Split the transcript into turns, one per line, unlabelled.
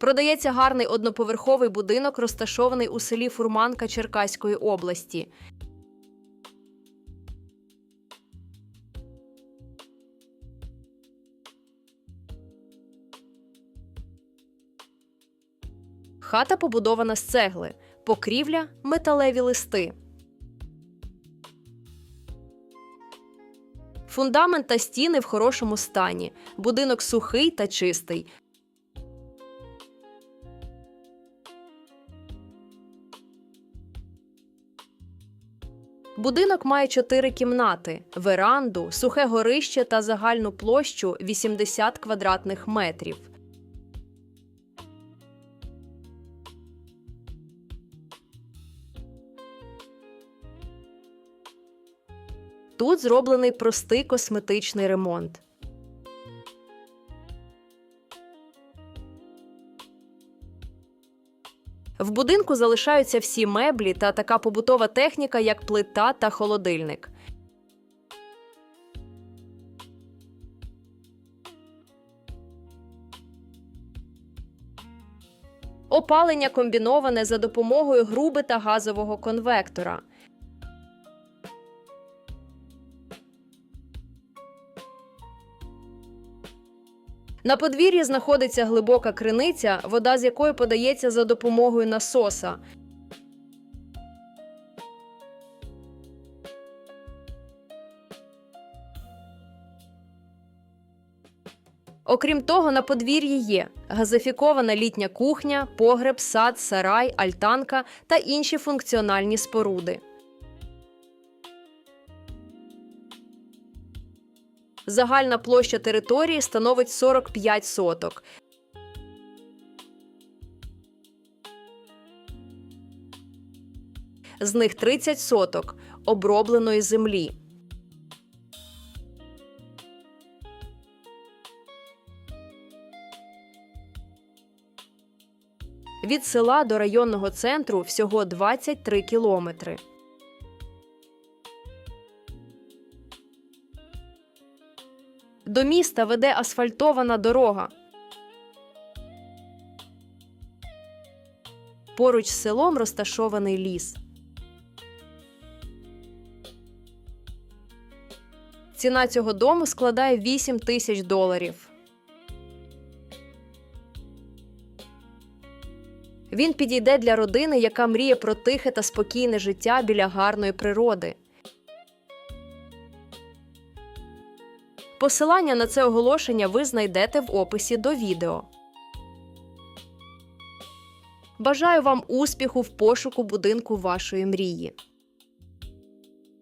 Продається гарний одноповерховий будинок, розташований у селі Фурманка Черкаської області. Хата побудована з цегли, покрівля металеві листи. Фундамент та стіни в хорошому стані. Будинок сухий та чистий. Будинок має чотири кімнати, веранду, сухе горище та загальну площу 80 квадратних метрів. Тут зроблений простий косметичний ремонт. В будинку залишаються всі меблі та така побутова техніка, як плита та холодильник. Опалення комбіноване за допомогою груби та газового конвектора. На подвір'ї знаходиться глибока криниця, вода з якої подається за допомогою насоса. Окрім того, на подвір'ї є газифікована літня кухня, погреб, сад, сарай, альтанка та інші функціональні споруди. Загальна площа території становить 45 соток. З них 30 соток обробленої землі. Від села до районного центру всього 23 кілометри. До міста веде асфальтована дорога. Поруч з селом розташований ліс. Ціна цього дому складає 8 тисяч доларів. Він підійде для родини, яка мріє про тихе та спокійне життя біля гарної природи. Посилання на це оголошення ви знайдете в описі до відео. Бажаю вам успіху в пошуку будинку вашої мрії.